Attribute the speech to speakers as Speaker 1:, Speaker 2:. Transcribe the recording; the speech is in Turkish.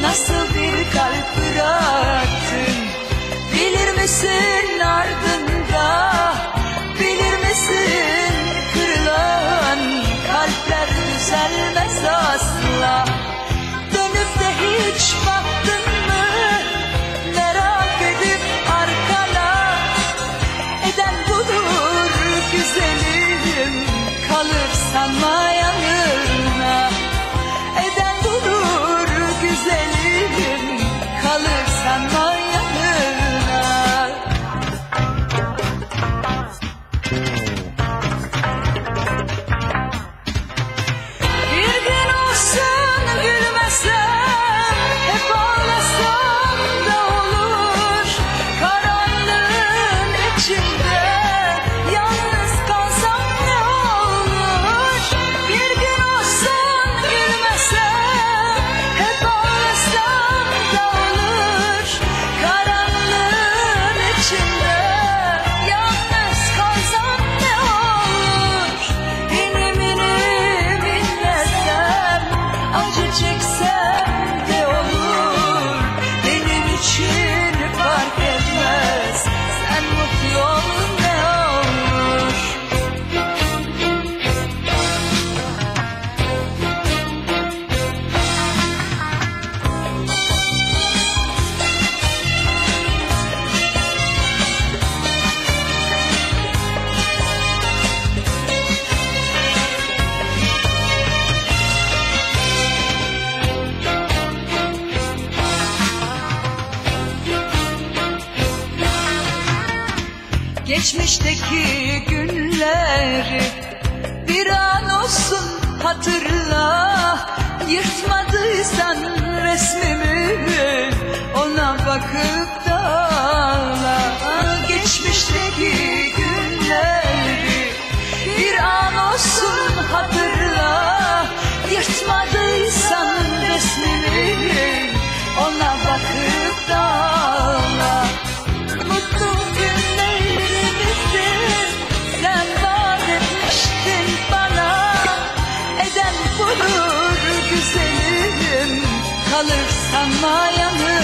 Speaker 1: Nasıl bir kalp bıraktın? Bilir misin ardından? Geçmişteki günleri bir an olsun hatırla. Ama yalnız